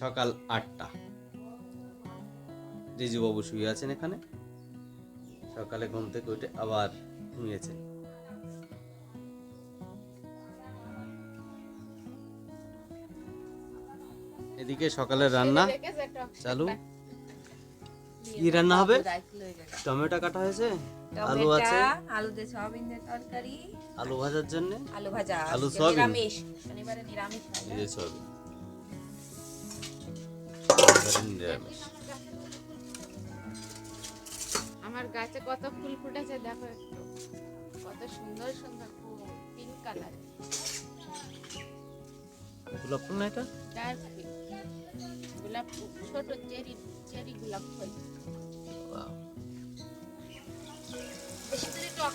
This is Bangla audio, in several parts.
সকাল আটটা। রিজুবাবু শুয়ে আছেন এখানে সকালে ঘুম থেকে উঠে আবার ঘুমিয়েছেন। এদিকে সকালের রান্না চালু। কি রান্না হবে? টমেটো কাটা হয়েছে? আলু আছে? আলু দিয়ে সয়াবিন দিয়ে তরকারি। আলু ভাজার জন্য? আলু ভাজা আলু সয়াবিন? নিরামিষ শনিবারে নিরামিষ হয় এই সয়াবিন। নিরামিষ। আমার গাছে কত ফুল ফুটেছে দেখো একটু। কত সুন্দর সুন্দর ফুল পিঙ্ক কালার গোলাপ ফুল না এটা? ডার্ক পিঙ্ক গোলাপ ফুল ছোট চেরি চেরি গোলাপ ফুল। বেশি করে টক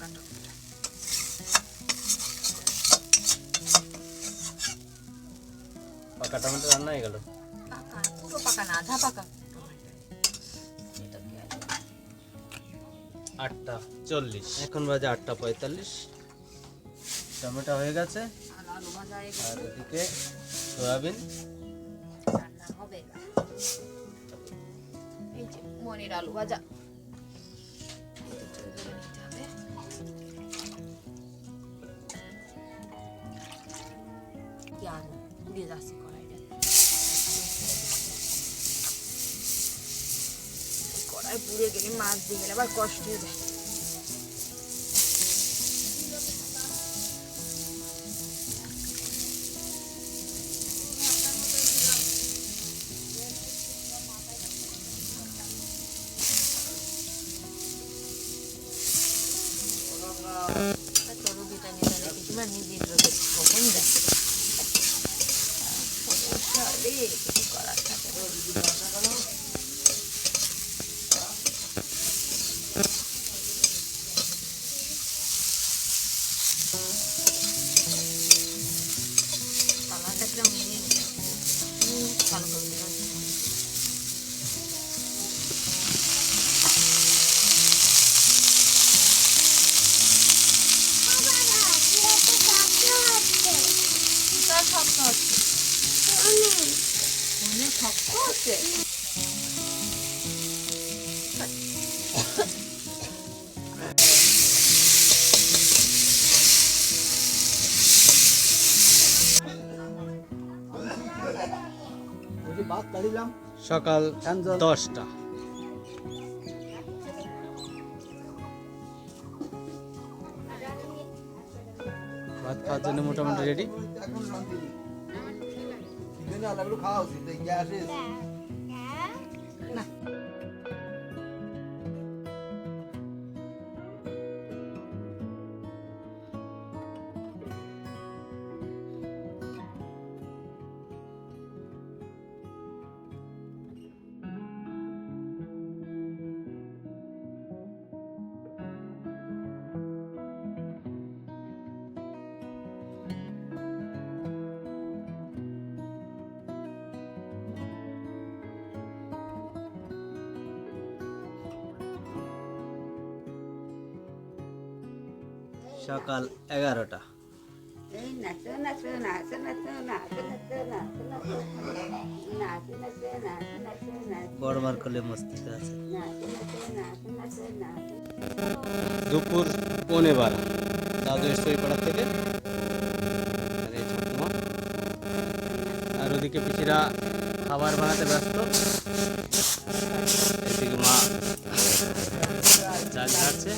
পাকা টমেটো। পাকা টমেটো রান্না হয়ে গেল? পাকা, পুরো পাকা না আধা পাকা? আটটা চল্লিশ। এখন বাজে আটটা পঁয়তাল্লিশ। টমেটো হয়ে গেছে। আর এদিকে সয়াবিন। মনির আলু ভাজা। পুড়িয়ে যাচ্ছে কড়াইটা কড়াই পুড়ে গেলে মাছ দিয়ে গেলে আবার কষ্ট হয়ে যায় তো রুগীটা কালারটা কিরম নিয়ে কালো কালো শক্ত হচ্ছে সকাল দশটা। ভাত খাওয়ার জন্য মোটামুটি রেডি খাওয়া উচিত গ্যাস সকাল এগারোটা বড়বার কলে মস্তিষ্ক আছে দুপুর পৌনে বার দাদু সইপাড়া থেকে আর ওদিকে পিসিরা খাবার বানাতে ব্যস্ত এদিকে মা চাল খাচ্ছে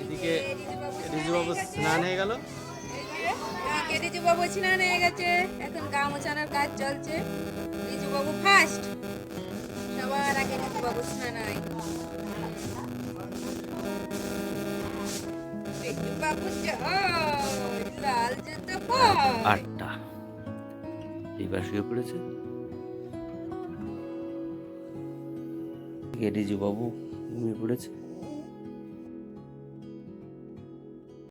এদিকে রিজুবাবু স্নান হয়ে স্নান হয়ে গেছে। এখন গা মোছানোর কাজ চলছে। রিজু বাবু ফার্স্ট সবার আগে রিজু বাবু স্নান হয়। বাবু পর আটটা। এইবার শুয়ে পড়েছে। এডিজি বাবু ঘুমিয়ে পড়েছে।